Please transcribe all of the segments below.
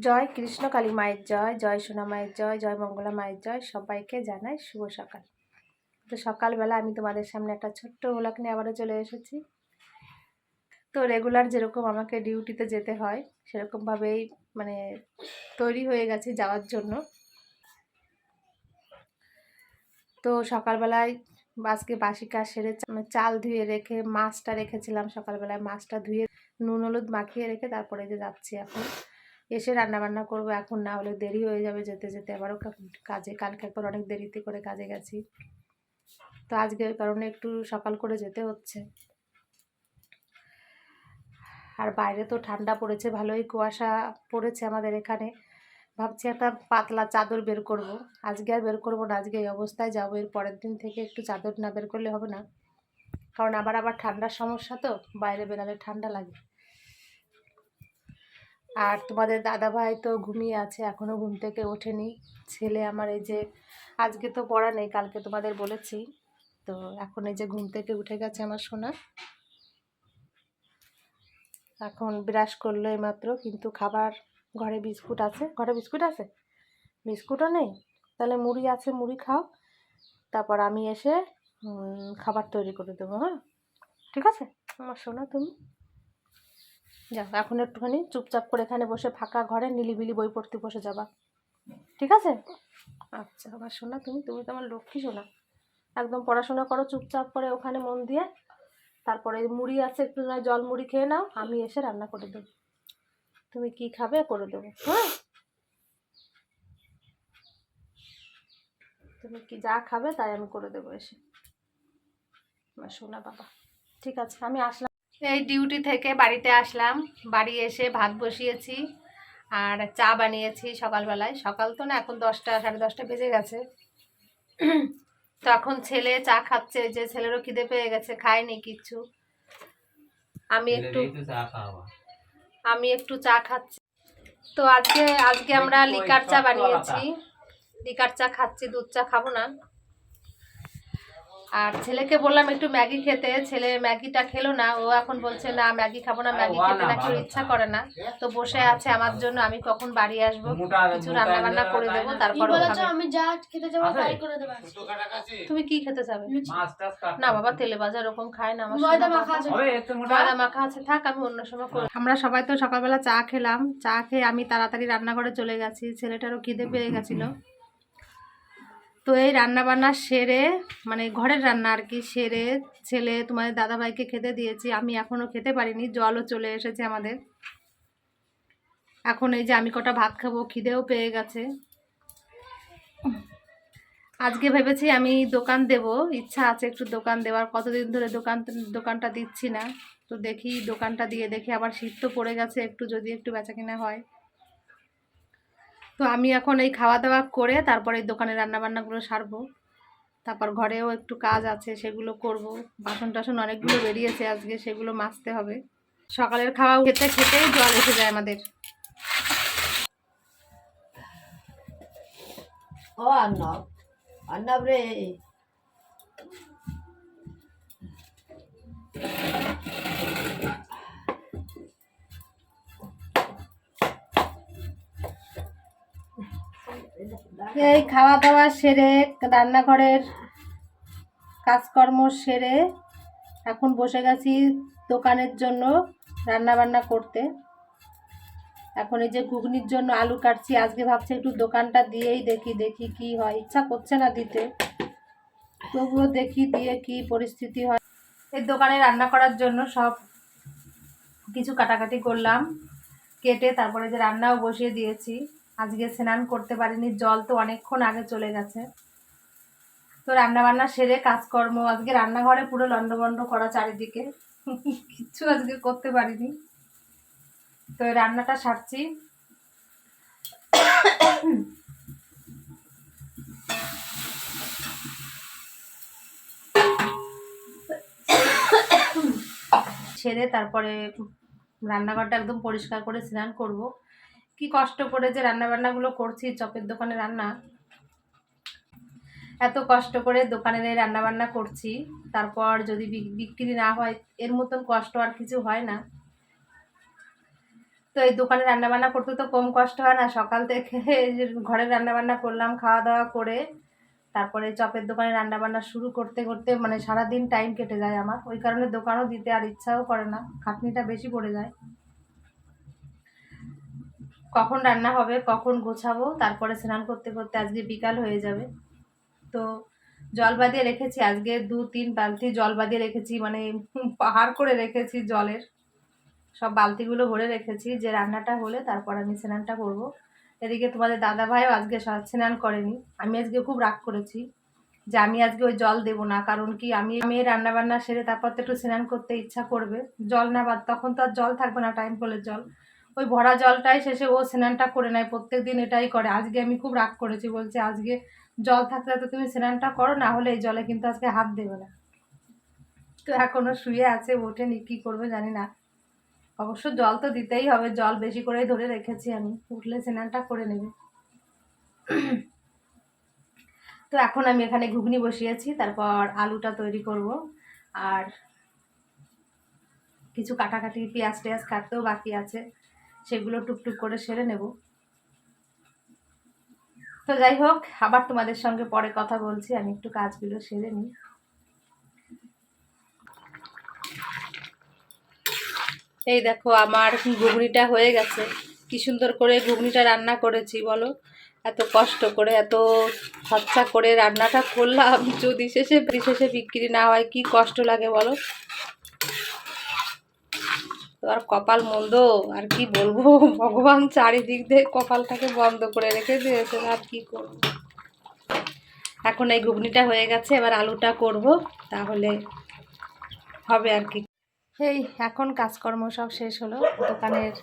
জয় কৃষ্ণ কালী মায়ের জয় জয় সোনা মায়ের জয় জয় মঙ্গলা মায়ের জয়। সবাইকে জানাই শুভ সকাল। তো সকালবেলা আমি তোমাদের সামনে একটা ছোট্ট ওলাক নিয়ে আবারও চলে এসেছি। তো রেগুলার যেরকম আমাকে ডিউটিতে যেতে হয়, সেরকমভাবেই মানে তৈরি হয়ে গেছে যাওয়ার জন্য। তো সকালবেলায় আজকে বাসি কাজ সেরে চা- চাল ধুয়ে রেখে মাছটা রেখেছিলাম সকালবেলায়। মাছটা ধুয়ে নুন হলুদ মাখিয়ে রেখে তারপরে যে যাচ্ছি এখন। এসে রান্না বান্না করব, এখন না হলে দেরি হয়ে যাবে যেতে যেতে। আবারও কাজে, কালকে একবার অনেক দেরিতে করে কাজে গেছি। তো আজকে কারণে একটু সকাল করে যেতে হচ্ছে। আর বাইরে তো ঠান্ডা পড়েছে, ভালোই কুয়াশা পড়েছে আমাদের এখানে। ভাবছি একটা পাতলা চাদর বের করব। আজকে আর বের করব না, আজকে এই অবস্থায় যাব। এর পরের দিন থেকে একটু চাদর না বের করলে হবে না। কারণ আবার আবার ঠান্ডার সমস্যা তো, বাইরে বেরালে ঠান্ডা লাগে। আর তোমাদের দাদা ভাই তো ঘুমিয়ে আছে এখনও ঘুম থেকে ওঠেনি। ছেলে আমার এই যে, আজকে তো পড়া নেই, কালকে তোমাদের বলেছি। তো এখন এই যে ঘুম থেকে উঠে গেছে আমার সোনা। এখন ব্রাশ করল এইমাত্র, কিন্তু খাবার, ঘরে বিস্কুট আছে। ঘরে বিস্কুট আছে? বিস্কুটও নেই? তাহলে মুড়ি আছে, মুড়ি খাও। তারপর আমি এসে খাবার তৈরি করে দেবো হ্যাঁ? ঠিক আছে? আমার সোনা, তুমি? যাও এখন একটুখানি চুপচাপ করে এখানে বসে ফাঁকা ঘরে নিলিবিলি বই পড়তে বসে যাবা। ঠিক আছে? আচ্ছা আমার শোনা তুমি তুমি তো আমার লক্ষ্মী শোনা। একদম পড়াশোনা করো, চুপচাপ করে ওখানে মন দিয়ে। তারপরে মুড়ি আছে, একটু না জল মুড়ি খেয়ে নাও, আমি এসে রান্না করে দেবো। তুমি কি খাবে করে দেবো হ্যাঁ? তুমি কি যা খাবে তাই আমি করে দেবো এসে। সোনা বাবা। ঠিক আছে, আমি আসলাম। এই ডিউটি থেকে বাড়িতে আসলাম। বাড়ি এসে ভাত বসিয়েছি আর চা বানিয়েছি সকালবেলায়। সকাল তো না এখন দশটা সাড়ে দশটা বেজে গেছে। তো এখন ছেলে চা খাচ্ছে যে ছেলেরও খিদে পেয়ে গেছে খায়নি কিচ্ছু। আমি একটু আমি একটু চা খাচ্ছি। তো আজকে আজকে আমরা লিকার চা বানিয়েছি। লিকার চা খাচ্ছি দুধ চা খাব না। আর ছেলেকে বললাম একটু ম্যাগি খেতে ছেলে ম্যাগিটা খেলো না ও এখন বলছে না ম্যাগি খাব না ম্যাগি খেতে নাকি ওর ইচ্ছা করে না। তো বসে আছে আমার জন্য আমি কখন বাড়ি আসব কিছু রান্না বান্না করে দেবো তারপর আমি যা খেতে যাব তাই করে দেবো। তুমি কি খেতে চাবে না বাবা তেলে ভাজা ওরকম খায় না আমার ময়দা মাখা আছে। ময়দা মাখা আছে থাক আমি অন্য সময় করে আমরা সবাই তো সকালবেলা চা খেলাম চা খেয়ে আমি তাড়াতাড়ি রান্নাঘরে চলে গেছি ছেলেটারও খিদে পেয়ে গেছিল। তো এই রান্না বান্না সেরে মানে ঘরের রান্না আর কি, সেরে ছেলে তোমাদের দাদাভাইকে খেতে দিয়েছি। আমি এখনও খেতে পারিনি, জলও চলে এসেছে আমাদের। এখন এই যে আমি কটা ভাত খাব, খিদেও পেয়ে গেছে। আজকে ভেবেছি আমি দোকান দেব, ইচ্ছা আছে একটু দোকান দেওয়ার। কতদিন ধরে দোকান, দোকানটা দিচ্ছি না। তো দেখি দোকানটা দিয়ে দেখি, আবার শীত তো পড়ে গেছে, একটু যদি একটু বেচা কিনা হয়। তো আমি এখন এই খাওয়া দাওয়া করে তারপরে দোকানে রান্নাবান্নাগুলো সারবো। তারপর ঘরেও একটু কাজ আছে, সেগুলো করব। বাসন টাসন অনেকগুলো বেরিয়েছে আজকে, সেগুলো মাজতে হবে। সকালের খাওয়া খেতে খেতেই জল এসে যায় আমাদের। ও এই খাওয়া দাওয়া সেরে, রান্নাঘরের কাজকর্ম সেরে এখন বসে গেছি দোকানের জন্য রান্না বান্না করতে। এখন এই যে ঘুগনির জন্য আলু কাটছি, আজকে ভাবছি একটু দোকানটা দিয়েই দেখি দেখি কি হয়। ইচ্ছা করছে না দিতে। তবুও দেখি দিয়ে কি পরিস্থিতি হয়। এই দোকানে রান্না করার জন্য সব কিছু কাটাকাটি করলাম, কেটে তারপরে যে রান্নাও বসিয়ে দিয়েছি। আজকে স্নান করতে পারিনি, জল তো অনেকক্ষণ আগে চলে গেছে। তো রান্না বান্না সেরে কাজকর্ম, আজকে রান্নাঘরে পুরো লন্ডভন্ড করা চারিদিকে। কিচ্ছু আজকে করতে পারিনি। তো রান্নাটা সারছি। সেরে তারপরে রান্নাঘরটা একদম পরিষ্কার করে স্নান করব। কি কষ্ট করে যে রান্না বান্নাগুলো করছি, চপের দোকানে রান্না। এত কষ্ট করে দোকানের এই রান্না বান্না করছি, তারপর যদি বিক- বিক্রি না হয়, এর মতন কষ্ট আর কিছু হয় না। তো এই দোকানে রান্না বান্না করতে তো কম কষ্ট হয় না, সকাল থেকে ঘরে রান্না বান্না করলাম খাওয়া দাওয়া করে, তারপরে চপের দোকানে রান্না বান্না শুরু করতে করতে মানে সারাদিন টাইম কেটে যায় আমার। ওই কারণে দোকানও দিতে আর ইচ্ছাও করে না, খাটনিটা বেশি পড়ে যায়। কখন রান্না হবে, কখন গোছাবো, তারপরে স্নান করতে করতে আজকে বিকাল হয়ে যাবে। তো জল বাঁধিয়ে রেখেছি, আজকে দু তিন বালতি জল বাঁধিয়ে রেখেছি মানে পাহাড় করে রেখেছি জলের। সব বালতিগুলো ভরে রেখেছি, যে রান্নাটা হলে তারপর আমি স্নানটা করব। এদিকে তোমাদের দাদা ভাইও আজকে স্নান করেনি। আমি আজকে খুব রাগ করেছি যে আমি আজকে ওই জল দেবো না, কারণ কি আমি আমি রান্না বান্না সেরে তারপর তো একটু স্নান করতে ইচ্ছা করবে। জল না বাদ তখন তো আর জল থাকবে না টাইম কলের জল। ওই ভরা জলটাই শেষে ও স্নানটা করে নেয় প্রত্যেক দিন এটাই করে। আজকে আমি খুব রাগ করেছি, বলছে আজকে জল থাকলে তো তুমি স্নানটা করো, না হলে এই জলে কিন্তু আজকে হাত দেবে না। তো এখনও শুয়ে আছে, ওঠেনি, কী করবে জানি না। অবশ্য জল তো দিতেই হবে, জল বেশি করেই ধরে রেখেছি আমি, উঠলে স্নানটা করে নেবে। তো এখন আমি এখানে ঘুগনি বসিয়েছি, তারপর আলুটা তৈরি করব, আর কিছু কাটাকাটি পেঁয়াজ টেয়াজ কাটতেও বাকি আছে। সেগুলো টুকটুক করে সেরে নেব। তো যাই হোক, আবার তোমাদের সঙ্গে পরে কথা বলছি, আমি একটু কাজগুলো সেরে নিই। এই দেখো, আমার ঘুগনিটা হয়ে গেছে। কি সুন্দর করে ঘুগনিটা রান্না করেছি, বলো? এত কষ্ট করে, এত খরচা করে রান্নাটা করলাম। যদি শেষে শেষে বিক্রি না হয়, কি কষ্ট লাগে, বলো? আর কপাল মন্দ, আর কি বলব? ভগবান চারিদিক দিয়ে কপালটাকে বন্ধ করে রেখে দিয়েছে, আর কি করব? এখন এই ঘুগনিটা হয়ে গেছে, এবার আলুটা করব, তাহলে হবে আর কি। এই, এখন কাজকর্ম সব শেষ হলো, দোকানের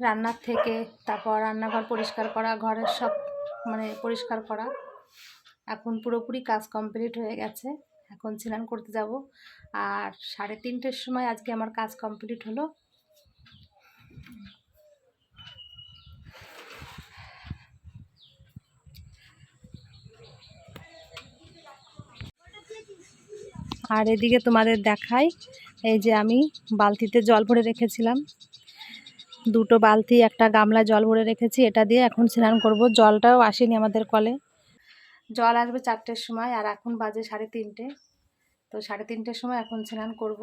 রান্নার থেকে, তারপর রান্নাঘর পরিষ্কার করা, ঘরের সব মানে পরিষ্কার করা। এখন পুরোপুরি কাজ কমপ্লিট হয়ে গেছে, এখন স্নান করতে যাব। আর সাড়ে তিনটের সময় আজকে আমার কাজ কমপ্লিট হলো আর এদিকে তোমাদের দেখাই, এই যে আমি বালতিতে জল ভরে রেখেছিলাম। দুটো বালতি, একটা গামলা জল ভরে রেখেছি, এটা দিয়ে এখন স্নান করব। জলটাও আসেনি আমাদের কলে। জল আসবে চারটের সময়, আর এখন বাজে সাড়ে তিনটে। তো সাড়ে তিনটের সময় এখন স্নান করব।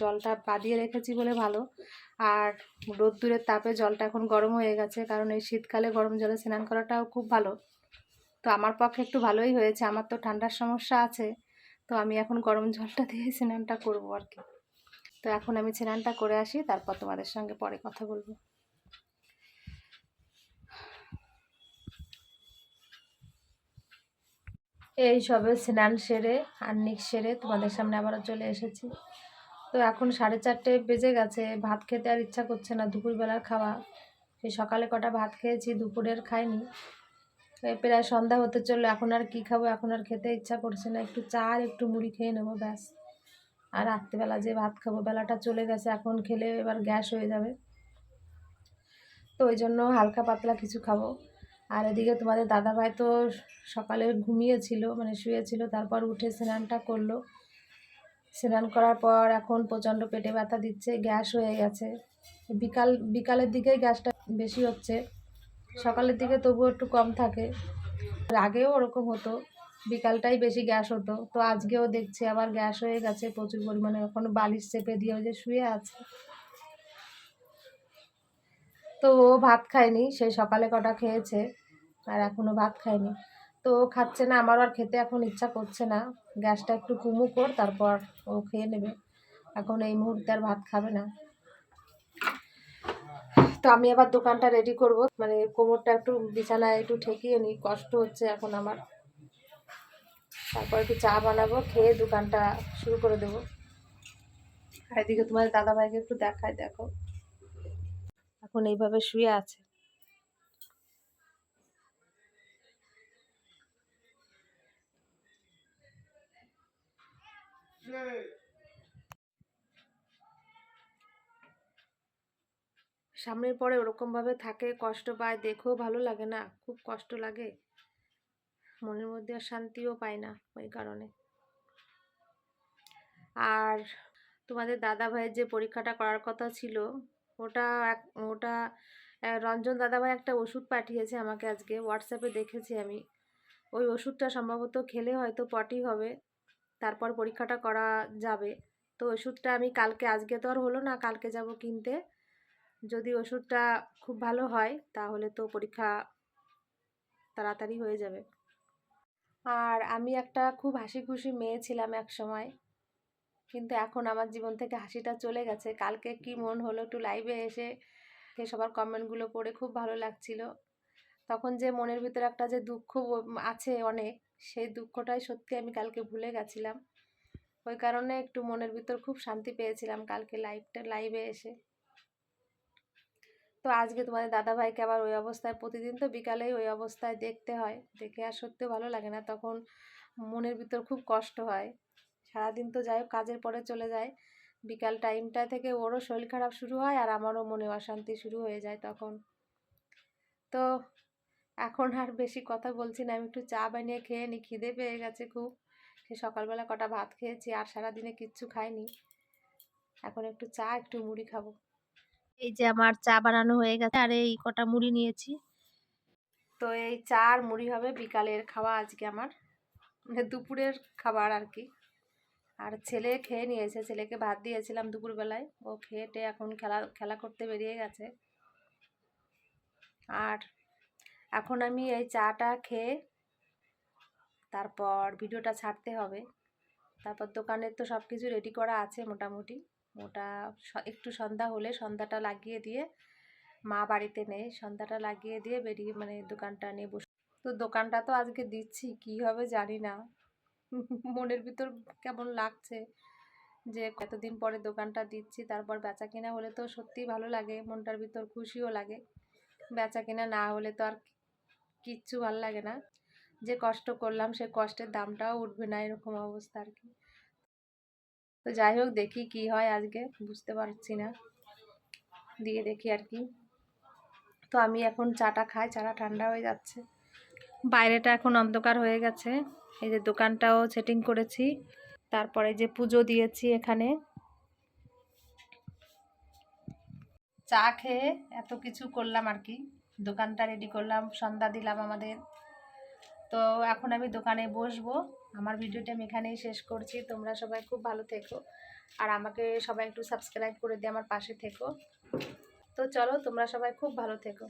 জলটা বাদিয়ে রেখেছি বলে ভালো। আর রোদ্দুরের তাপে জলটা এখন গরম হয়ে গেছে, কারণ এই শীতকালে গরম জলে স্নান করাটাও খুব ভালো। তো আমার পক্ষে একটু ভালোই হয়েছে, আমার তো ঠান্ডার সমস্যা আছে। তো আমি এখন গরম জলটা দিয়ে স্নানটা করব আর কি। তো এখন আমি স্নানটা করে আসি, তারপর তোমাদের সঙ্গে পরে কথা বলব। এই সবে স্নান সেরে আন্নিক সেরে তোমাদের সামনে আবারও চলে এসেছি। তো এখন সাড়ে চারটে বেজে গেছে, ভাত খেতে আর ইচ্ছা করছে না, দুপুরবেলার খাওয়া। সেই সকালে কটা ভাত খেয়েছি, দুপুরের খাইনি। প্রায় সন্ধ্যা হতে চলল, এখন আর কি খাব? এখন আর খেতে ইচ্ছা করছে না। একটু চা আর একটু মুড়ি খেয়ে নেব, ব্যাস। আর রাত্রিবেলা যে ভাত খাব, বেলাটা চলে গেছে, এখন খেলে এবার গ্যাস হয়ে যাবে। তো ওই জন্য হালকা পাতলা কিছু খাব। আর এদিকে তোমাদের দাদাভাই তো সকালে ঘুমিয়েছিল মানে শুয়েছিল, তারপর উঠে স্নানটা করল। স্নান করার পর এখন প্রচণ্ড পেটে ব্যথা দিচ্ছে, গ্যাস হয়ে গেছে। বিকাল, বিকালের দিকেই গ্যাসটা বেশি হচ্ছে। সকালের দিকে তবুও একটু কম থাকে। আগেও ওরকম হতো, বিকালটাই বেশি গ্যাস হতো। তো আজকেও দেখছি আবার গ্যাস হয়ে গেছে প্রচুর পরিমাণে, এখন বালিশ চেপে দিয়ে ওই যে শুয়ে আছে। তো ও ভাত খায়নি সেই সকালে কটা খেয়েছে, আর এখনও ভাত খায়নি। তো ও খাচ্ছে না, আমারও আর খেতে এখন ইচ্ছা করছে না। গ্যাসটা একটু কুমু কর, তারপর ও খেয়ে নেবে। এখন এই মুহূর্তে আর ভাত খাবে না। তো আমি আবার দোকানটা রেডি করব। মানে কোমরটা একটু বিছানায় একটু ঠেকিয়ে নিই, কষ্ট হচ্ছে এখন আমার। তারপর একটু চা বানাবো, খেয়ে দোকানটা শুরু করে দেবো। আর এদিকে তোমার দাদাভাইকে একটু দেখায় দেখো। এখন এইভাবে শুয়ে আছে। সামনের পরে ওরকমভাবে থাকে, কষ্ট পায়, দেখেও ভালো লাগে না, খুব কষ্ট লাগে। মনের মধ্যে আর শান্তিও পায় না ওই কারণে। আর তোমাদের দাদা ভাইয়ের যে পরীক্ষাটা করার কথা ছিল, ওটা এক- ওটা রঞ্জন দাদাভাই একটা ওষুধ পাঠিয়েছে আমাকে আজকে, হোয়াটসঅ্যাপে দেখেছি আমি। ওই ওষুধটা সম্ভবত খেলে হয়তো পটি হবে, তারপর পরীক্ষাটা করা যাবে। তো ওষুধটা আমি কালকে, আজকে তো আর হলো না, কালকে যাব কিনতে। যদি ওষুধটা খুব ভালো হয়, তাহলে তো পরীক্ষা তাড়াতাড়ি হয়ে যাবে। আর আমি একটা খুব হাসি খুশি মেয়ে ছিলাম এক সময়, কিন্তু এখন আমার জীবন থেকে হাসিটা চলে গেছে। কালকে কি মন হলো একটু লাইভে এসে সবার কমেন্টগুলো পড়ে খুব ভালো লাগছিল। তখন যে মনের ভিতরে একটা যে দুঃখ আছে অনেক, সেই দুঃখটাই সত্যি আমি কালকে ভুলে গেছিলাম। ওই কারণে একটু মনের ভিতর খুব শান্তি পেয়েছিলাম কালকে লাইভটা লাইভে এসে। তো আজকে তোমাদের দাদাভাইকে আবার ওই অবস্থায় প্রতিদিন তো বিকালেই ওই অবস্থায় দেখতে হয়। দেখে আর সত্যি ভালো লাগে না, তখন মনের ভিতর খুব কষ্ট হয়। সারাদিন তো যাই হোক, কাজের পরে চলে যায়। বিকাল টাইমটা থেকে ওরও শরীর খারাপ শুরু হয় আর আমারও মনে অশান্তি শুরু হয়ে যায় তখন। তো এখন আর বেশি কথা বলছি না, আমি একটু চা বানিয়ে খেয়ে নিই খিদে পেয়ে গেছে খুব। সে সকালবেলা কটা ভাত খেয়েছি, আর সারাদিনে কিচ্ছু খাইনি। এখন একটু চা, একটু মুড়ি খাব। এই যে আমার চা বানানো হয়ে গেছে আর এই কটা মুড়ি নিয়েছি। তো এই চা আর মুড়ি হবে বিকালের খাওয়া আজকে আমার মানে দুপুরের খাবার আর কি। আর ছেলে খেয়ে নিয়েছে, ছেলেকে ভাত দিয়েছিলাম দুপুরবেলায়। ও খেয়ে টেয়ে এখন খেলা খেলা করতে বেরিয়ে গেছে। আর এখন আমি এই চাটা খেয়ে তারপর ভিডিওটা ছাড়তে হবে। তারপর দোকানের তো সব কিছু রেডি করা আছে মোটামুটি। ওটা একটু সন্ধ্যা হলে সন্ধ্যাটা লাগিয়ে দিয়ে মা বাড়িতে নেই। সন্ধ্যাটা লাগিয়ে দিয়ে বেরিয়ে মানে দোকানটা নিয়ে বসে। তো দোকানটা তো আজকে দিচ্ছি, কী হবে জানি না। মনের ভিতর কেমন লাগছে যে কতদিন পরে দোকানটা দিচ্ছি, তারপর বেচা কেনা হলে তো সত্যিই ভালো লাগে, মনটার ভিতর খুশিও লাগে। বেচা কেনা না হলে তো আর কিচ্ছু ভালো লাগে না। যে কষ্ট করলাম সে কষ্টের দামটাও উঠবে না, এরকম অবস্থা আর কি। তো যাই হোক, দেখি কি হয় আজকে, বুঝতে পারছি না। দিয়ে দেখি আর কি। তো আমি এখন চাটা খাই, চাটা ঠান্ডা হয়ে যাচ্ছে। বাইরেটা এখন অন্ধকার হয়ে গেছে। এই যে দোকানটাও সেটিং করেছি। তারপরে যে পুজো দিয়েছি এখানে। চা খেয়ে এত কিছু করলাম আর কি। দোকানটা রেডি করলাম, সন্ধ্যা দিলাম আমাদের। তো এখন আমি দোকানে বসবো। আমার ভিডিওটা আমি এখানেই শেষ করছি। তোমরা সবাই খুব ভালো থেকো। আর আমাকে সবাই একটু সাবস্ক্রাইব করে দিয়ে আমার পাশে থেকো। তো চলো, তোমরা সবাই খুব ভালো থেকো।